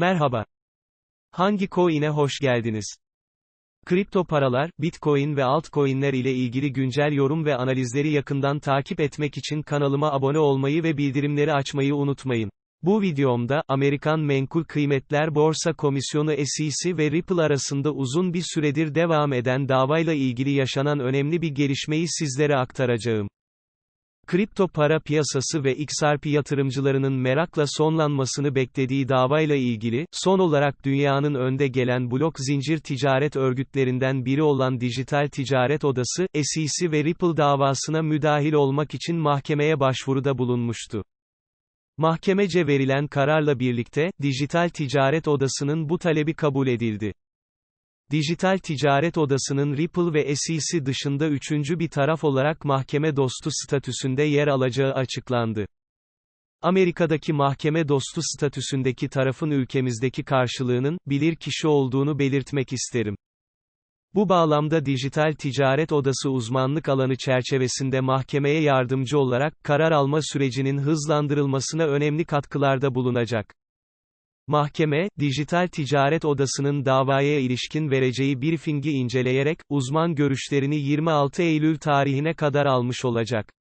Merhaba. Hangi coin'e hoş geldiniz? Kripto paralar, Bitcoin ve altcoin'ler ile ilgili güncel yorum ve analizleri yakından takip etmek için kanalıma abone olmayı ve bildirimleri açmayı unutmayın. Bu videomda, Amerikan Menkul Kıymetler Borsa Komisyonu SEC ve Ripple arasında uzun bir süredir devam eden davayla ilgili yaşanan önemli bir gelişmeyi sizlere aktaracağım. Kripto para piyasası ve XRP yatırımcılarının merakla sonlanmasını beklediği davayla ilgili, son olarak dünyanın önde gelen blok zincir ticaret örgütlerinden biri olan Dijital Ticaret Odası, SEC ve Ripple davasına müdahil olmak için mahkemeye başvuruda bulunmuştu. Mahkemece verilen kararla birlikte, Dijital Ticaret Odası'nın bu talebi kabul edildi. Dijital Ticaret Odası'nın Ripple ve SEC dışında üçüncü bir taraf olarak mahkeme dostu statüsünde yer alacağı açıklandı. Amerika'daki mahkeme dostu statüsündeki tarafın ülkemizdeki karşılığının, bilir kişi olduğunu belirtmek isterim. Bu bağlamda Dijital Ticaret Odası uzmanlık alanı çerçevesinde mahkemeye yardımcı olarak, karar alma sürecinin hızlandırılmasına önemli katkılarda bulunacak. Mahkeme, Dijital Ticaret Odası'nın davaya ilişkin vereceği briefingi inceleyerek, uzman görüşlerini 26 Eylül tarihine kadar almış olacak.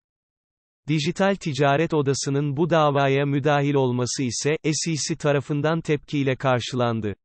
Dijital Ticaret Odası'nın bu davaya müdahil olması ise, SEC tarafından tepkiyle karşılandı.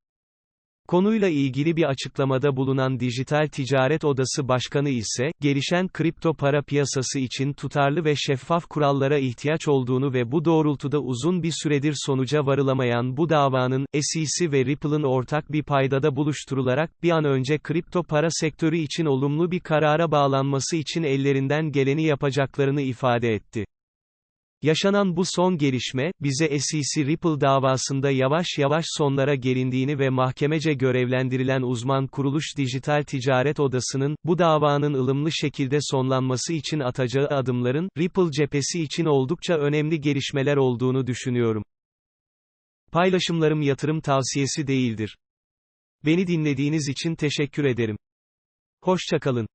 Konuyla ilgili bir açıklamada bulunan Dijital Ticaret Odası Başkanı ise, gelişen kripto para piyasası için tutarlı ve şeffaf kurallara ihtiyaç olduğunu ve bu doğrultuda uzun bir süredir sonuca varılamayan bu davanın, SEC ve Ripple'ın ortak bir paydada buluşturularak, bir an önce kripto para sektörü için olumlu bir karara bağlanması için ellerinden geleni yapacaklarını ifade etti. Yaşanan bu son gelişme, bize SEC Ripple davasında yavaş yavaş sonlara gelindiğini ve mahkemece görevlendirilen uzman kuruluş Dijital Ticaret Odası'nın, bu davanın ılımlı şekilde sonlanması için atacağı adımların, Ripple cephesi için oldukça önemli gelişmeler olduğunu düşünüyorum. Paylaşımlarım yatırım tavsiyesi değildir. Beni dinlediğiniz için teşekkür ederim. Hoşçakalın.